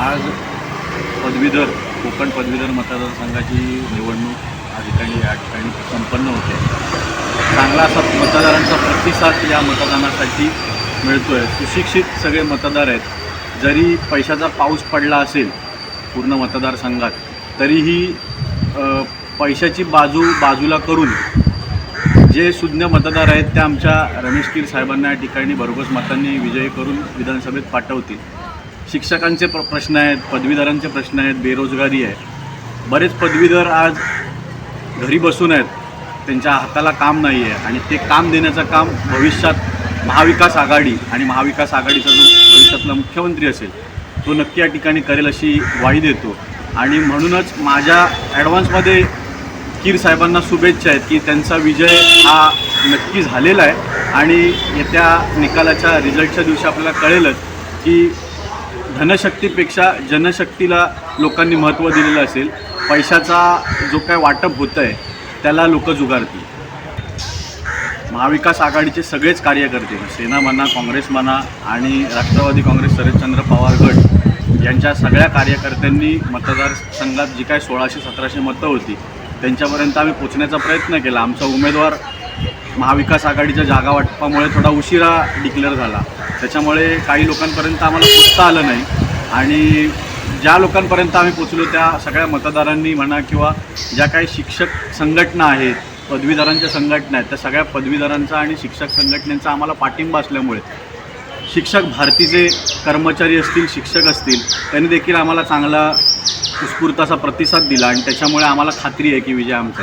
आज पदवीधर कोकण पदवीधर मतदारसंघाची निवडणूक या ठिकाणी या ठिकाणी संपन्न होते. चांगला असा मतदारांचा प्रतिसाद या मतदानासाठी मिळतो आहे सुशिक्षित सगळे मतदार आहेत. जरी पैशाचा पाऊस पडला असेल पूर्ण मतदारसंघात तरीही पैशाची बाजू बाजूला करून जे सुज्ञ मतदार आहेत ते आमच्या रमेश कीर साहेबांना या ठिकाणी भरघोस मतांनी विजयी करून विधानसभेत पाठवतील. शिक्षकांचे प्र प्रश्न आहेत पदवीधरांचे प्रश्न आहेत बेरोजगारी आहे. बरेच पदवीधर आज घरी बसून आहेत. त्यांच्या हाताला काम नाही आहे आणि ते काम देण्याचं काम भविष्यात महाविकास आघाडी आणि महाविकास आघाडीचा जो भविष्यातला मुख्यमंत्री असेल तो नक्की या ठिकाणी करेल अशी ग्वाही देतो. आणि म्हणूनच माझ्या ॲडव्हान्समध्ये कीर साहेबांना शुभेच्छा आहेत की त्यांचा विजय हा नक्की झालेला आहे. आणि येत्या निकालाच्या रिझल्टच्या दिवशी आपल्याला कळेलच की धनशक्तीपेक्षा जनशक्तीला लोकांनी महत्त्व दिलेलं असेल पैशाचा जो काय वाटप होतं आहे त्याला लोक जुगारतील. महाविकास आघाडीचे सगळेच कार्यकर्ते सेना म्हणा काँग्रेस म्हणा आणि राष्ट्रवादी काँग्रेस शरदचंद्र पवार गट यांच्या सगळ्या कार्यकर्त्यांनी मतदारसंघात जी काय सोळाशे सतराशे मतं होती त्यांच्यापर्यंत आम्ही पोचण्याचा प्रयत्न केला. आमचा उमेदवार महाविकास आघाडीच्या जागा वाटपामुळे थोडा उशिरा डिक्लेअर झाला. त्याच्यामुळे काही लोकांपर्यंत आम्हाला पोचता आलं नाही. आणि ज्या लोकांपर्यंत आम्ही पोचलो त्या सगळ्या मतदारांनी म्हणा किंवा ज्या काही शिक्षक संघटना आहेत पदवीधरांच्या संघटना आहेत त्या सगळ्या पदवीधरांचा आणि शिक्षक संघटनेचा आम्हाला पाठिंबा असल्यामुळे शिक्षक भारतीचे कर्मचारी असतील शिक्षक असतील त्यांनी देखील आम्हाला चांगला उत्स्फूर्त असा प्रतिसाद दिला आणि त्याच्यामुळे आम्हाला खात्री आहे की विजय आमचा